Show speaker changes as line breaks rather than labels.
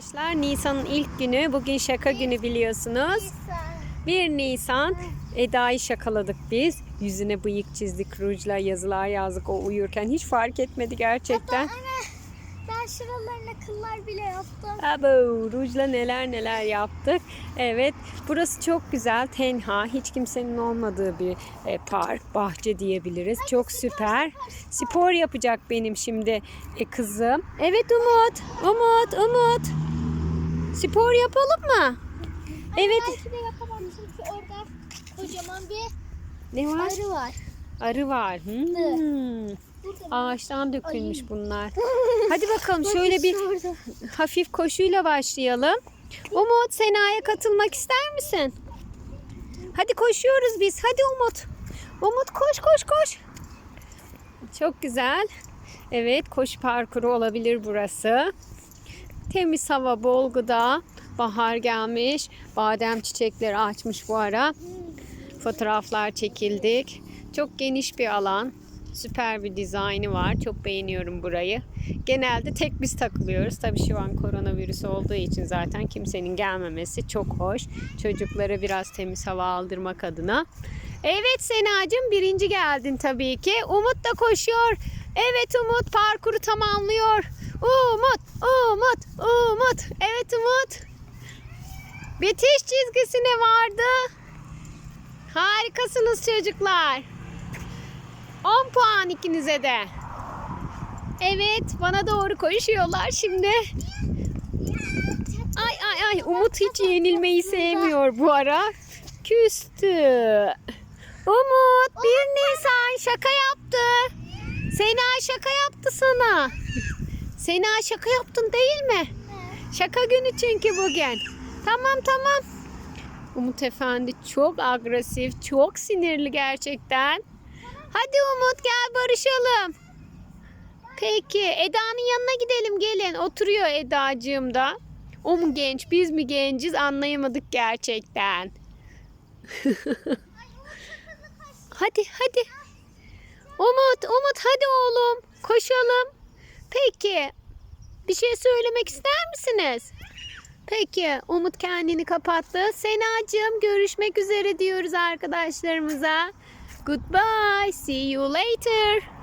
Arkadaşlar Nisan'ın ilk günü. Bugün şaka günü biliyorsunuz. 1 Nisan. Eda'yı şakaladık biz. Yüzüne bıyık çizdik, rujla yazılar yazdık o uyurken. Hiç fark etmedi gerçekten.
Ben şuralarına kıllar bile yaptım.
Abo, rujla neler neler yaptık. Evet, burası çok güzel, tenha, hiç kimsenin olmadığı bir e, park, bahçe diyebiliriz. Çok süper. Spor yapacak benim şimdi e, kızım. Evet Umut, Umut, Umut. Spor yapalım mı? Evet.
Belki de yapamam çünkü orada kocaman bir
Ne var?
arı var.
Arı var. Hmm. Ağaçtan dökülmüş bunlar. Hadi bakalım şöyle bir hafif koşuyla başlayalım. Umut Sena'ya katılmak ister misin? Hadi koşuyoruz biz. Hadi Umut. Umut koş koş koş. Çok güzel. Evet koşu parkuru olabilir burası. Temiz hava, bol gıda. Bahar gelmiş. Badem çiçekleri açmış bu ara. Fotoğraflar çekildik. Çok geniş bir alan. Süper bir dizaynı var. Çok beğeniyorum burayı. Genelde tek biz takılıyoruz. Tabii şu an koronavirüs olduğu için zaten kimsenin gelmemesi çok hoş. Çocuklara biraz temiz hava aldırmak adına. Evet Senacığım birinci geldin tabii ki. Umut da koşuyor. Evet Umut parkuru tamamlıyor. Umut, Umut, Umut. Evet Umut. Bitiş çizgisine vardı. Harikasınız çocuklar. 10 puan ikinize de. Evet bana doğru koşuyorlar şimdi. Ay ay ay Umut hiç yenilmeyi sevmiyor bu ara. Küstü. Umut 1 Nisan şaka yaptı. Sena şaka yaptı sana. Sena şaka yaptın değil mi? Şaka günü çünkü bugün. Tamam tamam. Umut Efendi çok agresif, çok sinirli gerçekten. Hadi Umut gel barışalım. Peki Eda'nın yanına gidelim gelin. Oturuyor Eda'cığım da. O mu genç biz mi genciz anlayamadık gerçekten. hadi hadi. Umut Umut hadi oğlum koşalım. Peki bir şey söylemek ister misiniz? Peki Umut kendini kapattı. Senacığım görüşmek üzere diyoruz arkadaşlarımıza. Goodbye. See you later.